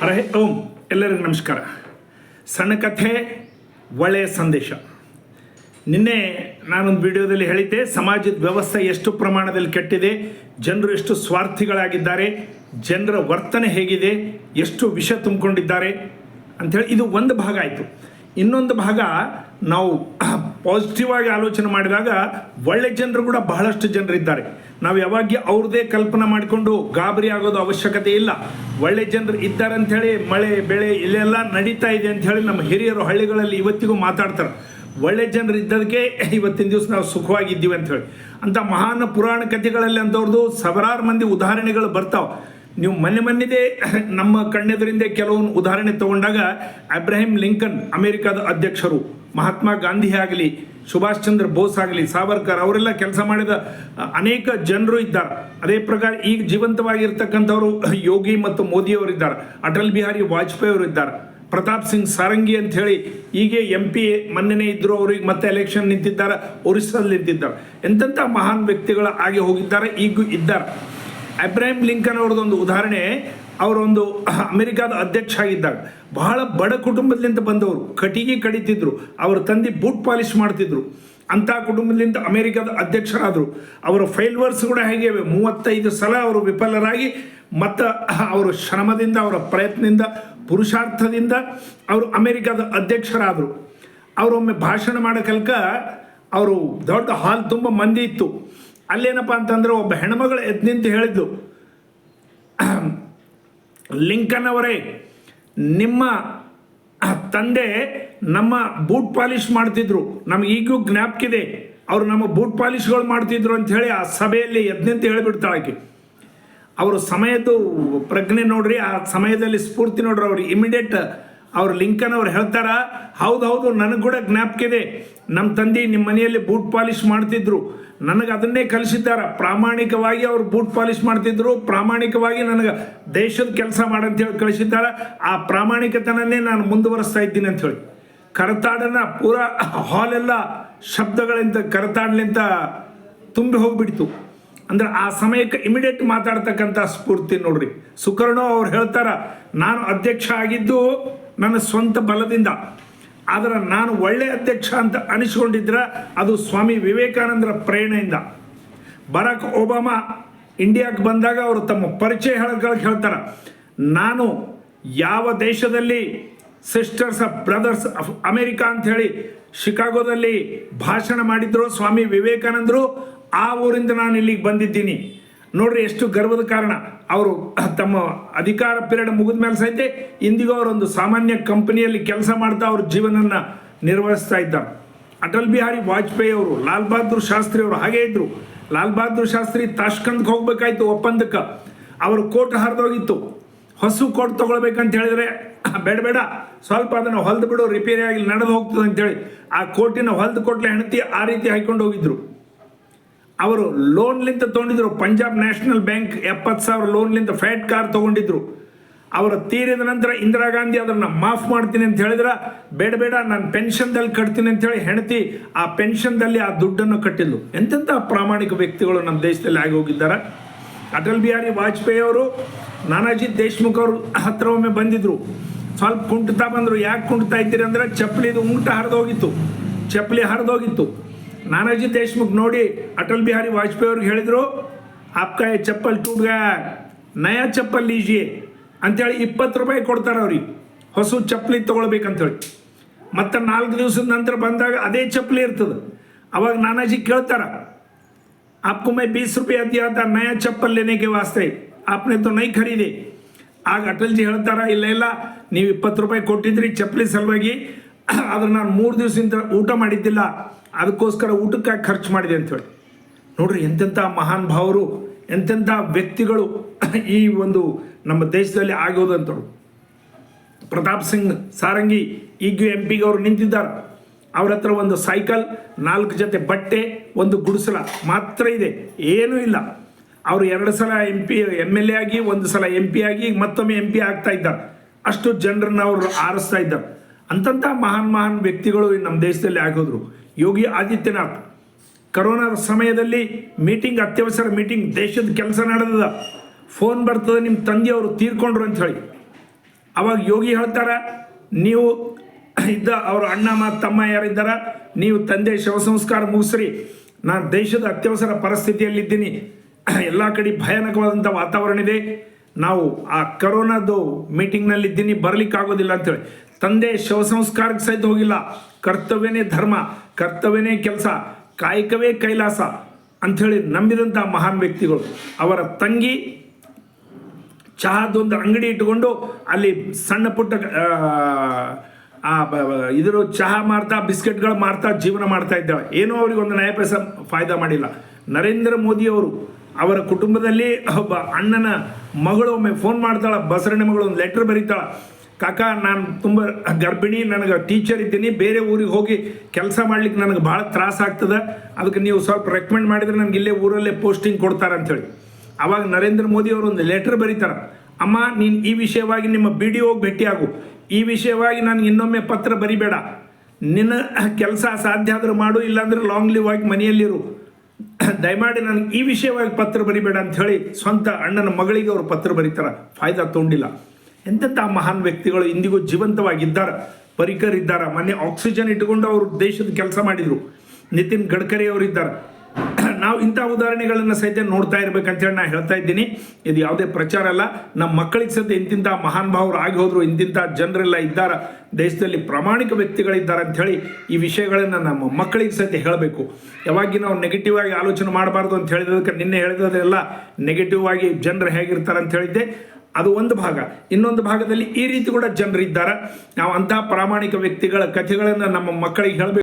ಹರೇ ಓಂ, ಎಲ್ಲರಿಗೂ ನಮಸ್ಕಾರ. ಸಣ್ಣ ಕಥೆ, ಒಳ್ಳೆಯ ಸಂದೇಶ. ನಿನ್ನೆ ನಾನೊಂದು ವಿಡಿಯೋದಲ್ಲಿ ಹೇಳಿದ್ದೆ, ಸಮಾಜದ ವ್ಯವಸ್ಥೆ ಎಷ್ಟು ಪ್ರಮಾಣದಲ್ಲಿ ಕೆಟ್ಟಿದೆ, ಜನರು ಎಷ್ಟು ಸ್ವಾರ್ಥಿಗಳಾಗಿದ್ದಾರೆ, ಜನರ ವರ್ತನೆ ಹೇಗಿದೆ, ಎಷ್ಟು ವಿಷ ತುಂಬಿಕೊಂಡಿದ್ದಾರೆ ಅಂಥೇಳಿ ಇದು ಒಂದು ಭಾಗ ಆಯಿತು. ಇನ್ನೊಂದು ಭಾಗ ನಾವು ಪಾಸಿಟಿವ್ ಆಗಿ ಆಲೋಚನೆ ಮಾಡಿದಾಗ ಒಳ್ಳೆ ಜನರು ಕೂಡ ಬಹಳಷ್ಟು ಜನರಿದ್ದಾರೆ. ನಾವು ಯಾವಾಗ ಅವ್ರದ್ದೇ ಕಲ್ಪನೆ ಮಾಡಿಕೊಂಡು ಗಾಬರಿ ಆಗೋದು ಅವಶ್ಯಕತೆ ಇಲ್ಲ. ಒಳ್ಳೆ ಜನರು ಇದ್ದಾರೆ ಅಂಥೇಳಿ ಮಳೆ, ಬೆಳೆ ಇಲ್ಲೆಲ್ಲ ನಡೀತಾ ಇದೆ ಅಂತ ಹೇಳಿ ನಮ್ಮ ಹಿರಿಯರು ಹಳ್ಳಿಗಳಲ್ಲಿ ಇವತ್ತಿಗೂ ಮಾತಾಡ್ತಾರೆ. ಒಳ್ಳೆ ಜನರು ಇದ್ದದಕ್ಕೆ ಇವತ್ತಿನ ದಿವಸ ನಾವು ಸುಖವಾಗಿದ್ದೀವಿ ಅಂತ ಹೇಳಿ ಅಂತ ಮಹಾನ್ ಪುರಾಣ ಕಥೆಗಳಲ್ಲಿ ಅಂಥವ್ರದ್ದು ಸಾವಿರಾರು ಮಂದಿ ಉದಾಹರಣೆಗಳು ಬರ್ತಾವೆ. ನೀವು ಮೊನ್ನೆ ಮೊನ್ನೆದೇ ನಮ್ಮ ಕಣ್ಣೆದುರಿಂದ ಕೆಲವೊಂದು ಉದಾಹರಣೆ ತಗೊಂಡಾಗ ಅಬ್ರಾಹಿಂ ಲಿಂಕನ್ ಅಮೆರಿಕದ ಅಧ್ಯಕ್ಷರು. ಮಹಾತ್ಮ ಗಾಂಧಿ ಆಗಲಿ, ಸುಭಾಷ್ ಚಂದ್ರ ಬೋಸ್ ಆಗಲಿ, ಸಾವರ್ಕರ್ ಅವರೆಲ್ಲ ಕೆಲಸ ಮಾಡಿದ ಅನೇಕ ಜನರು ಇದ್ದಾರೆ. ಅದೇ ಪ್ರಕಾರ ಈಗ ಜೀವಂತವಾಗಿರ್ತಕ್ಕಂಥವರು ಯೋಗಿ ಮತ್ತು ಮೋದಿಯವರಿದ್ದಾರೆ ಅಟಲ್ ಬಿಹಾರಿ ವಾಜಪೇಯಿ ಅವರು ಇದ್ದಾರೆ. ಪ್ರತಾಪ್ ಸಿಂಗ್ ಸಾರಂಗಿ ಅಂತ ಹೇಳಿ ಹೀಗೆ ಎಂ ಪಿ ಮೊನ್ನೆನೇ ಇದ್ದರು ಅವ್ರಿಗೆ ಮತ್ತೆ ಎಲೆಕ್ಷನ್ ನಿಂತಿದ್ದಾರೆ, ಒರಿಸ್ಸಾದಲ್ಲಿ ನಿಂತಿದ್ದಾರೆ. ಎಂತೆಂಥ ಮಹಾನ್ ವ್ಯಕ್ತಿಗಳ ಆಗಿ ಹೋಗಿದ್ದಾರೆ, ಈಗ ಇದ್ದಾರೆ. ಅಬ್ರಾಹಿಂ ಲಿಂಕನ್ ಅವ್ರದ್ದೊಂದು ಉದಾಹರಣೆ ಅವರೊಂದು ಅಮೆರಿಕಾದ ಅಧ್ಯಕ್ಷ ಆಗಿದ್ದಾಗ ಬಹಳ ಬಡ ಕುಟುಂಬದಿಂದ ಬಂದವರು ಕಟಿಗೆ ಕಡಿತಿದ್ರು, ಅವರ ತಂದೆ ಬೂಟ್ ಪಾಲಿಶ್ ಮಾಡ್ತಿದ್ರು. ಅಂಥ ಕುಟುಂಬದಿಂದ ಅಮೆರಿಕದ ಅಧ್ಯಕ್ಷರಾದರು. ಅವರ ಫೈಲ್ವರ್ಸ್ ಕೂಡ ಹೇಗೆ ಮೂವತ್ತೈದು ಸಲ ಅವರು ವಿಫಲರಾಗಿ, ಮತ್ತು ಅವರ ಶ್ರಮದಿಂದ, ಅವರ ಪ್ರಯತ್ನದಿಂದ, ಪುರುಷಾರ್ಥದಿಂದ ಅವರು ಅಮೆರಿಕದ ಅಧ್ಯಕ್ಷರಾದರು. ಅವರೊಮ್ಮೆ ಭಾಷಣ ಮಾಡೋ ಕಲ್ಕ ಅವರು ದೊಡ್ಡ ಹಾಲ್ ತುಂಬ ಮಂದಿ ಇತ್ತು. ಅಲ್ಲೇನಪ್ಪ ಅಂತಂದ್ರೆ ಒಬ್ಬ ಹೆಣ್ಮಗಳು ಎದ್ದು ನಿಂತು ಹೇಳಿದ್ದು. ಲಿಂಕನ್ ಅವರೇ ನಿಮ್ಮ ತಂದೆ ನಮ್ಮ ಬೂಟ್ ಪಾಲಿಶ್ ಮಾಡ್ತಿದ್ರು. ನಮ್ಗೆ ಈಗೂ ಜ್ಞಾಪಕಿದೆ, ಅವರು ನಮ್ಮ ಬೂಟ್ ಪಾಲಿಶ್ಗಳು ಮಾಡ್ತಿದ್ರು ಅಂತ ಹೇಳಿ ಆ ಸಭೆಯಲ್ಲಿ ಯಜ್ಞಂತ ಹೇಳಿಬಿಡ್ತಾಳೆ ಆಕೆ ಅವರು ಸಮಯದ್ದು ಪ್ರಜ್ಞೆ ನೋಡ್ರಿ, ಆ ಸಮಯದಲ್ಲಿ ಸ್ಫೂರ್ತಿ ನೋಡ್ರಿ, ಅವ್ರು ಇಮಿಡಿಯೇಟ್ ಅವ್ರು ಲಿಂಕನ್ ಅವ್ರು ಹೇಳ್ತಾರ, ಹೌದು ಹೌದು, ನನಗೆ ಕೂಡ ಜ್ಞಾಪಕಿದೆ. ನಮ್ಮ ತಂದೆ ನಿಮ್ಮ ಮನೆಯಲ್ಲಿ ಬೂಟ್ ಪಾಲಿಶ್ ಮಾಡ್ತಿದ್ರು. ನನಗೆ ಅದನ್ನೇ ಕಲಿಸಿದ್ದಾರ. ಪ್ರಾಮಾಣಿಕವಾಗಿ ಅವ್ರು ಬೂಟ್ ಪಾಲಿಶ್ ಮಾಡ್ತಿದ್ರು. ಪ್ರಾಮಾಣಿಕವಾಗಿ ನನಗೆ ದೇಶದ ಕೆಲಸ ಮಾಡಂತೇಳಿ ಕಳಿಸಿದ್ದಾರೆ. ಆ ಪ್ರಾಮಾಣಿಕತನನೇ ನಾನು ಮುಂದುವರಿಸ್ತಾ ಇದ್ದೀನಿ ಅಂತ ಹೇಳಿ ಕರತಾಡನ ಪೂರ ಹಾಲೆಲ್ಲ ಶಬ್ದಗಳಿಂದ ಕರತಾಡ್ಲಿಂತ ತುಂಬಿ ಹೋಗ್ಬಿಡ್ತು. ಅಂದ್ರೆ ಆ ಸಮಯಕ್ಕೆ ಇಮಿಡಿಯೇಟ್ ಮಾತಾಡ್ತಕ್ಕಂಥ ಸ್ಫೂರ್ತಿ ನೋಡ್ರಿ. ಸುಕರ್ಣೋ ಅವ್ರು ಹೇಳ್ತಾರ, ನಾನು ಅಧ್ಯಕ್ಷ ಆಗಿದ್ದು ನನ್ನ ಸ್ವಂತ ಬಲದಿಂದ. ಆದ್ರೆ ನಾನು ಒಳ್ಳೆ ಅಧ್ಯಕ್ಷ ಅಂತ ಅನಿಸ್ಕೊಂಡಿದ್ರೆ ಅದು ಸ್ವಾಮಿ ವಿವೇಕಾನಂದರ ಪ್ರೇರಣೆಯಿಂದ. ಬರಾಕ್ ಒಬಾಮಾ ಇಂಡಿಯಾಕ್ಕೆ ಬಂದಾಗ ಅವರು ತಮ್ಮ ಪರಿಚಯ ಹೇಳಕ್ಕೆ ಹೇಳ್ತಾರೆ, ನಾನು ಯಾವ ದೇಶದಲ್ಲಿ sisters of brothers of America ಅಂತ ಹೇಳಿ ಶಿಕಾಗೋದಲ್ಲಿ ಭಾಷಣ ಮಾಡಿದ್ರು ಸ್ವಾಮಿ ವಿವೇಕಾನಂದರು, ಆ ಊರಿಂದ ನಾನು ಇಲ್ಲಿಗೆ ಬಂದಿದ್ದೀನಿ. ನೋಡ್ರಿ ಎಷ್ಟು ಗರ್ವದ ಕಾರಣ. ಅವರು ತಮ್ಮ ಅಧಿಕಾರ ಪೀರಿಯಡ್ ಮುಗಿದ ಮೇಲೆ ಸಹಿತ ಇಂದಿಗೂ ಅವರೊಂದು ಸಾಮಾನ್ಯ ಕಂಪನಿಯಲ್ಲಿ ಕೆಲಸ ಮಾಡ್ತಾ ಅವ್ರ ಜೀವನನ ನಿರ್ವಹಿಸ್ತಾ ಇದ್ದಾರೆ. ಅಟಲ್ ಬಿಹಾರಿ ವಾಜಪೇಯಿ ಅವರು, ಲಾಲ್ ಬಹದ್ದೂರ್ ಶಾಸ್ತ್ರಿ ಅವರು ಹಾಗೇ ಇದ್ರು. ಲಾಲ್ ಬಹದ್ದೂರ್ ಶಾಸ್ತ್ರಿ ತಾಷ್ಕಂದ್ಗೆ ಹೋಗ್ಬೇಕಾಯ್ತು ಒಪ್ಪಂದಕ್ಕೆ. ಅವರು ಕೋಟ್ ಹರಿದೋಗಿತ್ತು. ಹೊಸು ಕೋಟ್ ತಗೊಳ್ಬೇಕಂತ ಹೇಳಿದ್ರೆ, ಬೇಡ ಬೇಡ, ಸ್ವಲ್ಪ ಅದನ್ನು ಹೊಲ್ದು ಬಿಡು ರಿಪೇರಿ ಆಗಿ ನಡೆದು ಹೋಗ್ತದೆ ಅಂತೇಳಿ ಆ ಕೋಟಿನ ಹೊಲ್ದು ಕೊಟ್ಲೆ ಹೆಣತಿ ಆ ರೀತಿ ಹಾಯ್ಕೊಂಡು ಹೋಗಿದ್ರು. ಅವರು ಲೋನ್ಲಿಂದ ತೊಗೊಂಡಿದ್ರು. ಪಂಜಾಬ್ ನ್ಯಾಷನಲ್ ಬ್ಯಾಂಕ್ ಎಪ್ಪತ್ತು ಸಾವಿರ ಲೋನ್ಲಿಂದ ಫ್ಯಾಟ್ ಕಾರ್ ತೊಗೊಂಡಿದ್ರು. ಅವರು ತೀರಿದ ನಂತರ ಇಂದಿರಾ ಗಾಂಧಿ ಅದನ್ನು ಮಾಫ್ ಮಾಡ್ತೀನಿ ಅಂತ ಹೇಳಿದ್ರೆ, ಬೇಡ ಬೇಡ, ನಾನು ಪೆನ್ಷನ್ದಲ್ಲಿ ಕಟ್ತೀನಿ ಅಂತ ಹೇಳಿ ಹೆಂಡತಿ ಆ ಪೆನ್ಷನ್ದಲ್ಲಿ ಆ ದುಡ್ಡನ್ನು ಕಟ್ಟಿದ್ಲು. ಎಂತೆಂಥ ಪ್ರಾಮಾಣಿಕ ವ್ಯಕ್ತಿಗಳು ನಮ್ಮ ದೇಶದಲ್ಲಿ ಆಗಿ ಹೋಗಿದ್ದಾರೆ. ಅಟಲ್ ಬಿಹಾರಿ ವಾಜಪೇಯಿ ಅವರು, ನಾನಾಜಿ ದೇಶ್ಮುಖ್ ಅವರು ಹತ್ರ ಒಮ್ಮೆ ಬಂದಿದ್ರು. ಸ್ವಲ್ಪ ಕುಂಟ್ತಾ ಬಂದರು. ಯಾಕೆ ಕುಂಟ್ತಾ ಇದ್ದೀರಿ ಅಂದ್ರೆ, ಚಪ್ಪಲಿದು ಉಂಟ ಹರಿದೋಗಿತ್ತು. ಚಪ್ಪಲಿ ಹರಿದೋಗಿತ್ತು. ನಾನಾಜಿ ದೇಶ್ಮುಖ್ ನೋಡಿ ಅಟಲ್ ಬಿಹಾರಿ ವಾಜಪೇಯಿ ಅವ್ರಿಗೆ ಹೇಳಿದರು ಆಪ್ಕಾ ये ಚಪ್ಪಲ್ ಟೂಟ್ ಗಯಾ ನಯಾ ಚಪ್ಪಲ್ ಲೀಜಿಯೇ ಅಂತೇಳಿ ಇಪ್ಪತ್ತು ರೂಪಾಯಿ ಕೊಡ್ತಾರೆ ಅವ್ರಿಗೆ ಹೊಸ ಚಪ್ಪಲಿ ತೊಗೊಳ್ಬೇಕಂತೇಳಿ ಮತ್ತು ನಾಲ್ಕು ದಿವಸದ ನಂತರ ಬಂದಾಗ ಅದೇ ಚಪ್ಪಲಿ ಇರ್ತದೆ ಅವಾಗ ನಾನಾಜಿ ಕೇಳ್ತಾರ आपको मैं बीस रुपया दिया था नया चप्पल लेने के वास्ते आपने तो नहीं खरीदे ಆಗ ಅಟಲ್ಜಿ ಹೇಳ್ತಾರ ಇಲ್ಲ ಇಲ್ಲ ನೀವು ಇಪ್ಪತ್ತು ರೂಪಾಯಿ ಕೊಟ್ಟಿದ್ರಿ ಚಪ್ಪಲಿ ಸಲುವಾಗಿ ಆದ್ರೆ ನಾನು ಮೂರು ದಿವಸದಿಂದ ಊಟ ಮಾಡಿದ್ದಿಲ್ಲ ಅದಕ್ಕೋಸ್ಕರ ಊಟಕ್ಕಾಗಿ ಖರ್ಚು ಮಾಡಿದೆ ಅಂತೇಳಿ ನೋಡ್ರಿ, ಎಂತೆಂಥ ಮಹಾನ್ ಭಾವರು, ಎಂತೆಂಥ ವ್ಯಕ್ತಿಗಳು ಈ ಒಂದು ನಮ್ಮ ದೇಶದಲ್ಲಿ ಆಗೋದಂತರು ಪ್ರತಾಪ್ ಸಿಂಗ್ ಸಾರಂಗಿ ಈಗ ಎಂ ಪಿಗೆ ಅವರು ನಿಂತಿದ್ದಾರೆ. ಅವ್ರ ಹತ್ರ ಒಂದು ಸೈಕಲ್, ನಾಲ್ಕು ಜೊತೆ ಬಟ್ಟೆ, ಒಂದು ಗುಡಿಸಲ ಮಾತ್ರ ಇದೆ. ಏನೂ ಇಲ್ಲ. ಅವರು ಎರಡು ಸಲ M P M L A ಆಗಿ, ಒಂದು ಸಲ ಎಂ ಪಿ ಆಗಿ, ಮತ್ತೊಮ್ಮೆ ಎಂ ಪಿ ಆಗ್ತಾ ಇದ್ದಾರೆ. ಅಷ್ಟು ಜನರನ್ನ ಅವರು ಆರಿಸ್ತಾ ಇದ್ದಾರೆ. ಅಂತಂಥ ಮಹಾನ್ ಮಹಾನ್ ವ್ಯಕ್ತಿಗಳು ನಮ್ಮ ದೇಶದಲ್ಲಿ ಆಗೋದ್ರು ಯೋಗಿ ಆದಿತ್ಯನಾಥ್, ಕರೋನಾ ಸಮಯದಲ್ಲಿ ಮೀಟಿಂಗ್, ಅತ್ಯವಸರ ಮೀಟಿಂಗ್, ದೇಶದ ಕೆಲಸ ನಡೆದದ. ಫೋನ್ ಬರ್ತದೆ ನಿಮ್ಮ ತಂದೆಯವರು ತೀರ್ಕೊಂಡ್ರು ಅಂತ ಹೇಳಿ. ಅವಾಗ ಯೋಗಿ ಹೇಳ್ತಾರೆ, ನೀವು ಇದ್ದ ಅವ್ರ ಅಣ್ಣ ಮತ್ತು ತಮ್ಮ ಯಾರಿದ್ದಾರ, ನೀವು ತಂದೆ ಶವ ಸಂಸ್ಕಾರ ಮುಗಿಸ್ರಿ. ನಾನು ದೇಶದ ಅತ್ಯವಸರ ಪರಿಸ್ಥಿತಿಯಲ್ಲಿದ್ದೀನಿ. ಎಲ್ಲ ಕಡೆ ಭಯಾನಕವಾದಂಥ ವಾತಾವರಣ ಇದೆ. ನಾವು ಆ ಕರೋನಾದು ಮೀಟಿಂಗ್ನಲ್ಲಿದ್ದೀನಿ, ಬರಲಿಕ್ಕಾಗೋದಿಲ್ಲ ಅಂತೇಳಿ ತಂದೆ ಶವ ಸಂಸ್ಕಾರಕ್ಕೆ ಸಹಿತ ಹೋಗಿಲ್ಲ. ಕರ್ತವ್ಯನೇ ಧರ್ಮ, ಕರ್ತವ್ಯನೇ ಕೆಲಸ, ಕಾಯಕವೇ ಕೈಲಾಸ ಅಂಥೇಳಿ ನಂಬಿದಂಥ ಮಹಾನ್ ವ್ಯಕ್ತಿಗಳು. ಅವರ ತಂಗಿ ಚಹಾದೊಂದು ಅಂಗಡಿ ಇಟ್ಟುಕೊಂಡು ಅಲ್ಲಿ ಸಣ್ಣ ಪುಟ್ಟ ಇದ್ರ ಚಹಾ ಮಾರ್ತಾ, ಬಿಸ್ಕೆಟ್ಗಳು ಮಾರ್ತಾ ಜೀವನ ಮಾಡ್ತಾ ಇದ್ದಾಳೆ. ಏನೂ ಅವ್ರಿಗೆ ಒಂದು ನಯ ಫಾಯ್ದಾ ಮಾಡಿಲ್ಲ. ನರೇಂದ್ರ ಮೋದಿ ಅವರು ಅವರ ಕುಟುಂಬದಲ್ಲಿ ಒಬ್ಬ ಅಣ್ಣನ ಮಗಳು ಒಮ್ಮೆ ಫೋನ್ ಮಾಡ್ತಾಳೆ, ಬಸರಣ್ಣ ಮಗಳು ಒಂದು ಲೆಟ್ರ್ ಬರೀತಾಳ. ಕಾಕ, ನಾನು ತುಂಬ ಗರ್ಭಿಣಿ, ನನಗೆ ಟೀಚರ್ ಇದ್ದೀನಿ, ಬೇರೆ ಊರಿಗೆ ಹೋಗಿ ಕೆಲಸ ಮಾಡ್ಲಿಕ್ಕೆ ನನಗೆ ಭಾಳ ತ್ರಾಸ ಆಗ್ತದೆ. ಅದಕ್ಕೆ ನೀವು ಸ್ವಲ್ಪ ರೆಕಮೆಂಡ್ ಮಾಡಿದ್ರೆ ನನಗೆ ಇಲ್ಲೇ ಊರಲ್ಲೇ ಪೋಸ್ಟಿಂಗ್ ಕೊಡ್ತಾರೆ ಅಂತೇಳಿ ಅವಾಗ ನರೇಂದ್ರ ಮೋದಿ ಅವರು ಒಂದು ಲೆಟರ್ ಬರೀತಾರೆ, ಅಮ್ಮ, ನೀನು ಈ ವಿಷಯವಾಗಿ ನಿಮ್ಮ ಬಿ ಡಿ ಹೋಗಿ ಭೇಟಿಯಾಗು ಈ ವಿಷಯವಾಗಿ ನನಗೆ ಇನ್ನೊಮ್ಮೆ ಪತ್ರ ಬರಿಬೇಡ. ನಿನ್ನ ಕೆಲಸ ಸಾಧ್ಯ ಆದರೂ ಮಾಡು, ಇಲ್ಲಾಂದ್ರೆ ಲಾಂಗ್ ಲೀವ್ ಆಗಿ ಮನೆಯಲ್ಲಿರು ದಯಮಾಡಿ ನನಗೆ ಈ ವಿಷಯವಾಗಿ ಪತ್ರ ಬರಿಬೇಡ ಅಂತ ಹೇಳಿ ಸ್ವಂತ ಅಣ್ಣನ ಮಗಳಿಗೆ ಅವರು ಪತ್ರ ಬರೀತಾರೆ. ಫಾಯ್ದಾ ತೊಗೊಂಡಿಲ್ಲ. ಎಂತೆಂಥ ಮಹಾನ್ ವ್ಯಕ್ತಿಗಳು ಇಂದಿಗೂ ಜೀವಂತವಾಗಿದ್ದಾರೆ ಪರಿಕರ್ ಇದ್ದಾರೆ ಮೊನ್ನೆ ಆಕ್ಸಿಜನ್ ಇಟ್ಟುಕೊಂಡು ಅವರು ದೇಶದ ಕೆಲಸ ಮಾಡಿದರು. ನಿತಿನ್ ಗಡ್ಕರಿ ಅವರಿದ್ದಾರೆ. ನಾವು ಇಂಥ ಉದಾಹರಣೆಗಳನ್ನು ಸಹಿತ ನೋಡ್ತಾ ಇರ್ಬೇಕಂತೇಳಿ ನಾನು ಹೇಳ್ತಾ ಇದ್ದೀನಿ. ಇದು ಯಾವುದೇ ಪ್ರಚಾರ ಅಲ್ಲ. ನಮ್ಮ ಮಕ್ಕಳಿಗೆ ಸಹಿತ ಇಂತಿಂಥ ಮಹಾನ್ ಭಾವರು ಆಗಿ ಹೋದರು, ಇಂತಿಂಥ ಜನರೆಲ್ಲ ಇದ್ದಾರೆ. ದೇಶದಲ್ಲಿ ಪ್ರಾಮಾಣಿಕ ವ್ಯಕ್ತಿಗಳಿದ್ದಾರೆ ಅಂಥೇಳಿ ಈ ವಿಷಯಗಳನ್ನು ನಮ್ಮ ಮಕ್ಕಳಿಗೆ ಸಹಿತ ಹೇಳಬೇಕು. ಯಾವಾಗಿ ನಾವು ನೆಗೆಟಿವ್ ಆಗಿ ಆಲೋಚನೆ ಮಾಡಬಾರ್ದು ಅಂತ ಹೇಳಿದಕ್ಕೆ ನಿನ್ನೆ ಹೇಳಿದ್ರೆಲ್ಲ ನೆಗೆಟಿವ್ ಆಗಿ ಜನರು ಹೇಗಿರ್ತಾರೆ ಅಂತ ಹೇಳಿದ್ದೆ. ಅದು ಒಂದು ಭಾಗ. ಇನ್ನೊಂದು ಭಾಗದಲ್ಲಿ ಈ ರೀತಿ ಕೂಡ ಜನರಿದ್ದಾರೆ. ನಾವು ಅಂತಹ ಪ್ರಾಮಾಣಿಕ ವ್ಯಕ್ತಿಗಳ ಕಥೆಗಳನ್ನು ನಮ್ಮ ಮಕ್ಕಳಿಗೆ ಹೇಳಬೇಕು.